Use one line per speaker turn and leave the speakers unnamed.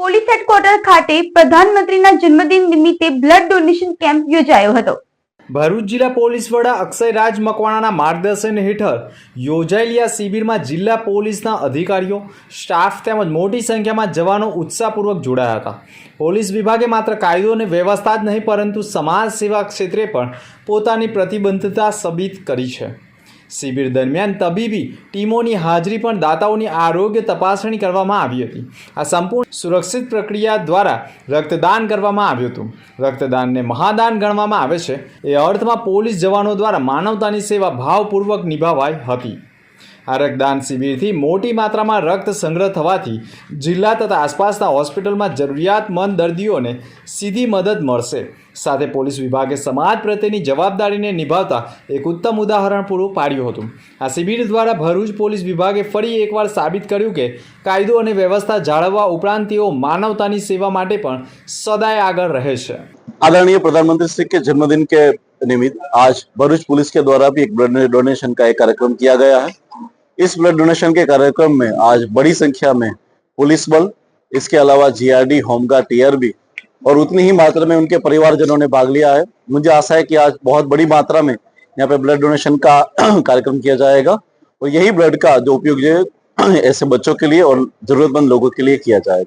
Police headquarter ખાતે પ્રધાનમંત્રીના જન્મદિન નિમિત્તે બ્લડ ડોનેશન કેમ્પ યોજાયો હતો.
ભરૂચ જિલ્લા પોલીસ વડા અક્ષય રાજ મકવાણાના માર્ગદર્શન હેઠળ યોજાયેલી આ શિબિરમાં જિલ્લા પોલીસના અધિકારીઓ, સ્ટાફ તેમજ મોટી સંખ્યામાં જવાનો ઉત્સાહપૂર્વક જોડાયા હતા. પોલીસ વિભાગે માત્ર કાયદો અને વ્યવસ્થા જ નહીં, પરંતુ સમાજ સેવા ક્ષેત્રે પણ પોતાની પ્રતિબદ્ધતા સાબિત કરી છે. શિબિર દરમિયાન તબીબી ટીમોની હાજરી પણ દાતાઓની આરોગ્ય તપાસણી કરવામાં આવી હતી. આ સંપૂર્ણ સુરક્ષિત પ્રક્રિયા દ્વારા રક્તદાન કરવામાં આવ્યું હતું. રક્તદાનને મહાદાન ગણવામાં આવે છે. એ અર્થમાં પોલીસ જવાનો દ્વારા માનવતાની સેવા ભાવપૂર્વક નિભાવાઈ હતી. આ રક્તદાન શિબિરથી મોટી માત્રામાં રક્ત સંગ્રહ થવાથી જિલ્લા તથા આસપાસના હોસ્પિટલમાં જરૂરિયાતમંદ દર્દીઓને સીધી મદદ મળશે સાથે પોલીસ વિભાગે સમાજ પ્રત્યેની જવાબદારીને નિભાવતા એક ઉત્તમ ઉદાહરણ પૂરું પાડ્યું હતું આ શિબિર દ્વારા ભરૂચ પોલીસ વિભાગે ફરી એકવાર સાબિત કર્યું કે કાયદો અને વ્યવસ્થા જાળવવા ઉપરાંત તેઓ માનવતાની સેવા માટે પણ સદાય આગળ રહે છે
आदरणीय प्रधानमंत्री श्री के जन्मदिन के निमित्त आज भरूच पुलिस के द्वारा भी एक ब्लड डोनेशन का एक कार्यक्रम किया गया है इस ब्लड डोनेशन के कार्यक्रम में आज बड़ी संख्या में पुलिस बल, इसके अलावा जीआरडी होमगार्ड टीआरबी और उतनी ही मात्रा में उनके परिवारजनों ने भाग लिया है। मुझे आशा है कि आज बहुत बड़ी मात्रा में यहाँ पे ब्लड डोनेशन का कार्यक्रम किया जाएगा और यही ब्लड का जो उपयोग ऐसे बच्चों के लिए और जरूरतमंद लोगों के लिए किया जाएगा।